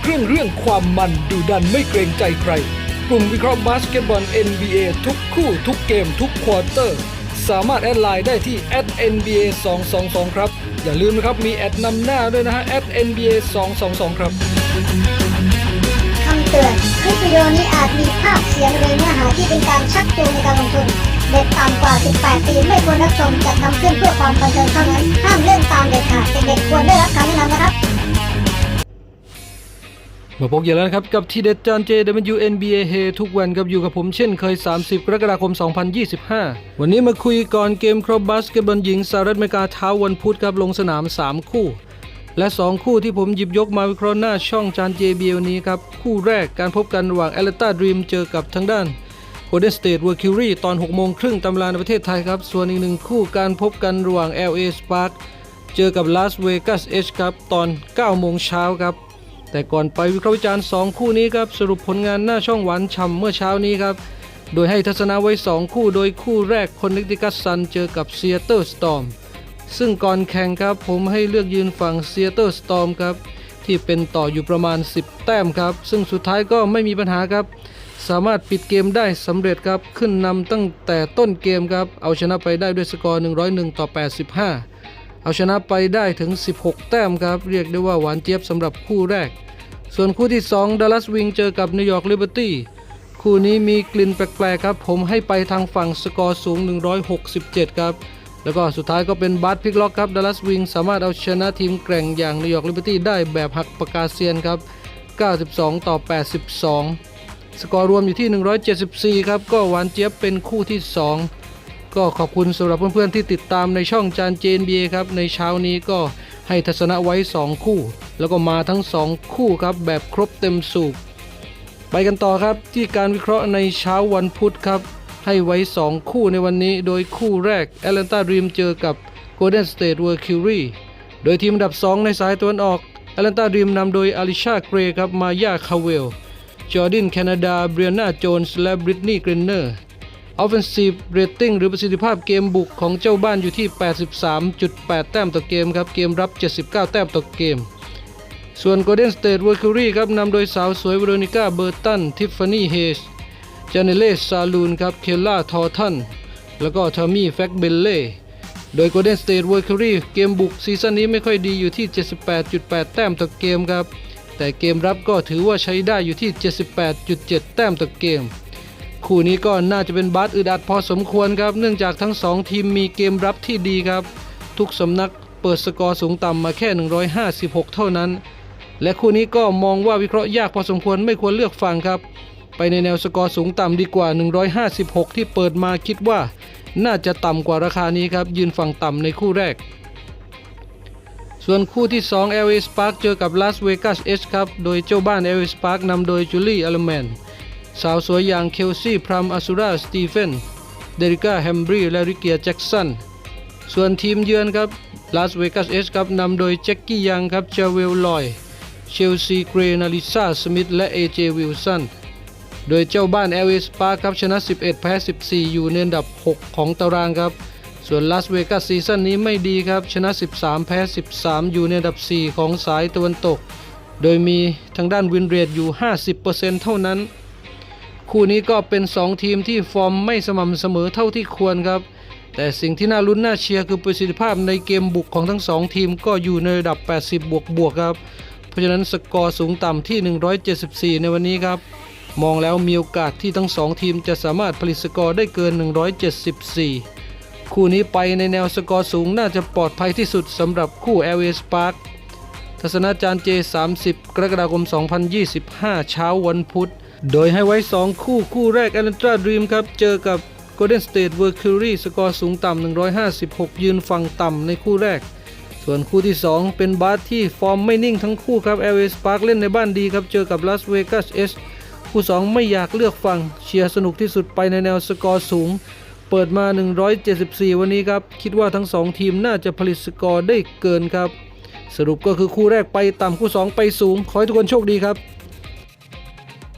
เครื่องเรื่องความมันดูดันไม่เกรงใจใคร กลุ่มวิเคราะห์บาสเกตบอล NBA ทุกคู่ทุกเกมทุกควอเตอร์ สามารถแอดไลน์ได้ที่ @nba 222ครับ อย่าลืมนะครับ มีแอดนำหน้าด้วยนะฮะ @nba 222ครับคำเตือนคลิปวิดีโอนี้อาจมีภาพเสียงหรือเนื้อหาที่เป็นการชักจูงในการลงทุนเด็กต่ำกว่า 18 ปีไม่ควรรับชมจัดทำขึ้นเพื่อความบันเทิงเท่านั้น ห้ามเล่นตามเด็ดขาดเด็กๆควรได้รับคำแนะนำนะครับ มาพบกันแล้วนะครับ กับทีเด็ดจาน JWNBA เฮทุกวันครับอยู่กับผมเช่นเคย 30 กรกฎาคม 2025 วันนี้มาคุยก่อนเกมครบบาสเกตบอลหญิงสหรัฐอเมริกาเท้าวันพุธครับลงสนาม 3 คู่ และ 2 คู่ที่ผมหยิบยกมาวิเคราะห์หน้าช่องจาน JBL นี้ครับ คู่แรกการพบกันระหว่าง a t l a n t a Dream เจอกับทางด้าน Golden State Mercury ตอน 6 โมงครึ่งตามเวลาในประเทศไทยครับ ส่วนอีกหนึ่งคู่การพบกันระหว่าง LA Spark เจอกับ Las Vegas Edge ครับตอน 9 โมงเช้าครับ แต่ก่อนไปวิเคราะห์วิจารณ์ 2 คู่นี้ครับสรุปผลงานหน้าช่องหวานฉ่ำเมื่อเช้านี้ครับ โดยให้ทัศนะไว้ 2 คู่โดยคู่แรกคนนิติกัสซันเจอกับ Seattle Storm ซึ่งก่อนแข่งครับผมให้เลือกยืนฝั่ง Seattle Storm ครับที่เป็นต่ออยู่ประมาณ 10 แต้มครับ ซึ่งสุดท้ายก็ไม่มีปัญหาครับ สามารถปิดเกมได้สำเร็จครับ ขึ้นนำตั้งแต่ต้นเกมครับ เอาชนะไปได้ด้วยสกอร์ 101 ต่อ 85 เอาชนะไปได้ถึง 16 แต้มครับ เรียกได้ว่าหวานเจี๊ยบสำหรับคู่แรก ส่วนคู่ที่ 2 Dallas Wing เจอกับ New York Liberty คู่นี้มีกลิ่นแปลกๆครับ ผมให้ไปทางฝั่งสกอร์สูง 167 ครับ แล้วก็สุดท้ายก็เป็นบัตพลิกล็อกครับ Dallas Wing สามารถเอาชนะทีมแกร่งอย่าง New York Liberty ได้แบบหักปากกาเซียนครับ 92 ต่อ 82 สกอร์รวมอยู่ที่ 174 ครับ ก็หวานเจี๊ยบเป็นคู่ที่ 2 ก็ขอบคุณสำหรับเพื่อนๆที่ติดตามในช่องจานเจนเบียครับในเช้านี้ก็ให้ทัศนะไว้ 2 คู่ แล้วก็มาทั้ง 2 คู่ครับแบบครบเต็มสูบไปกันต่อครับที่การวิเคราะห์ในเช้าวันพุธครับ ให้ไว้ 2 คู่ในวันนี้ โดยคู่แรก Atlanta Dream เจอกับ Golden State Mercury โดยทีมอันดับ 2 ในสายตะวันออก Atlanta Dream นำโดยอลิชาเกรครับมายาคาเวลจอร์ดินแคนาดาเบรียนาโจนส์และบริตนีย์เกรนเนอร์ Offensive Rating หรือประสิทธิภาพเกมบุกของเจ้าบ้านอยู่ที่ 83.8 แต้มต่อเกมครับ เกมรับ 79 แต้มต่อเกม ส่วน Golden State Mercury ครับนำโดยสาวสวยเวโรนิก้าเบอร์ตัน ทิฟฟานี่เฮสจาเนเลซาลูนครับ เคลล่า ทอทัน แล้วก็ทอมมี่ แฟกเบลเล่ โดย Golden State Mercury เกมบุกซีซั่นนี้ไม่ค่อยดีอยู่ที่ 78.8 แต้มต่อเกมครับ แต่เกมรับก็ถือว่าใช้ได้อยู่ที่ 78.7 แต้มต่อเกม คู่นี้ก็น่าจะเป็นบาสอึดอัดพอสมควรครับ เนื่องจากทั้งสองทีมมีเกมรับที่ดีครับ ทุกสำนักเปิดสกอร์สูงต่ำมาแค่ 156 เท่านั้น และคู่นี้ก็มองว่าวิเคราะห์ยากพอสมควรไม่ควรเลือกฝั่งครับ ไปในแนวสกอร์สูงต่ำดีกว่า 156 ที่เปิดมาคิดว่า น่าจะต่ำกว่าราคานี้ครับ ยืนฝั่งต่ำในคู่แรก ส่วนคู่ที่ 2 LA Spark เจอกับ Las Vegas Edge ครับ โดยเจ้าบ้าน LA Spark นำโดยจูลี่อลแมน สาวสวยอย่างเคลซี่พรัมอสุราสตีเฟน เดริก้าแฮมบรีและริเกียแจ็กสัน ส่วนทีมเยือนครับ Las Vegas Edge ครับนำโดยแจ็คกี้ยังครับเจเวลลอย เชลซีเกรนาลิซาสมิธและ AJ วิลสันโดยเจ้าบ้าน LA Spark ครับชนะ 11 แพ้ 14 อยู่ในอันดับ 6 ของตารางครับ ส่วนลาสเวกัสซีซั่นนี้ไม่ดีครับ ชนะ 13 แพ้ 13 อยู่ในอันดับ 4 ของสายตะวันตก โดยมีทางด้านวินเรทอยู่ 50%เท่านั้น คู่นี้ก็เป็น 2 ทีมที่ฟอร์มไม่สม่ำเสมอเท่าที่ควรครับ แต่สิ่งที่น่าลุ้นน่าเชียร์คือประสิทธิภาพในเกมบุกของทั้ง 2 ทีมก็อยู่ในระดับ 80 บวกบวกครับ เพราะฉะนั้นสกอร์สูงต่ำที่ 174 ในวันนี้ครับ มองแล้วมีโอกาสที่ทั้ง 2 ทีมจะสามารถผลิตสกอร์ได้เกิน 174 คู่นี้ไปในแนวสกอร์สูงน่าจะปลอดภัยที่สุดสำหรับคู่ LA Spark ทัศนาจารย์เจ 30 กรกฎาคม 2025 เช้าวันพุธ โดยให้ไว้ 2 คู่คู่แรก Atlanta Dream ครับ เจอกับ Golden State Mercury สกอร์สูงต่ำ 156 ยืนฝั่งต่ำในคู่แรก ส่วนคู่ที่ 2 เป็นบาสที่ฟอร์มไม่นิ่งทั้งคู่ครับ LA Spark เล่นในบ้านดีครับ เจอกับ Las Vegas Edge คู่ 2 ไม่อยากเลือกฝั่งเชียร์สนุกที่สุดไปในแนวสกอร์สูง เปิดมา 174 วันนี้ครับ คิดว่าทั้ง 2 ทีมน่าจะผลิตสกอร์ได้เกินครับ สรุปก็คือคู่แรกไปต่ำคู่ 2 ไปสูง ขอให้ทุกคนโชคดีครับ